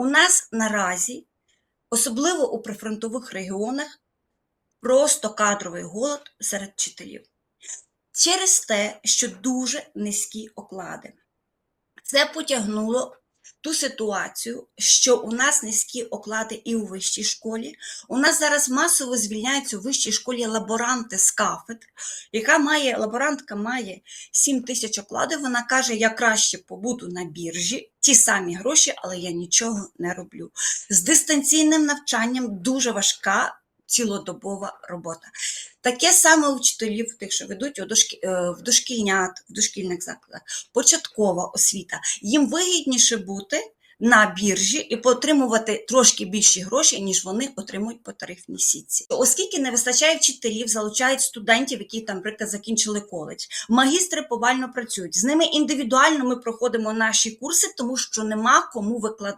У нас наразі, особливо у прифронтових регіонах, просто кадровий голод серед вчителів. Через те, що дуже низькі оклади. Це потягнуло ту ситуацію, що у нас низькі оклади і у вищій школі. У нас зараз масово звільняються у вищій школі лаборанти з кафедр, яка має, лаборантка має 7 тисяч окладів. Вона каже, я краще побуду на біржі, ті самі гроші, але я нічого не роблю. З дистанційним навчанням дуже важка цілодобова робота. Таке саме у вчителів, тих, що ведуть е, в дошкільнят, в дошкільних закладах, початкова освіта. Їм вигідніше бути на біржі і отримувати трошки більші гроші, ніж вони отримують по тарифній сітці. Оскільки не вистачає вчителів, залучають студентів, які там, наприклад, закінчили коледж. Магістри повально працюють. З ними індивідуально ми проходимо наші курси, тому що нема кому викладати.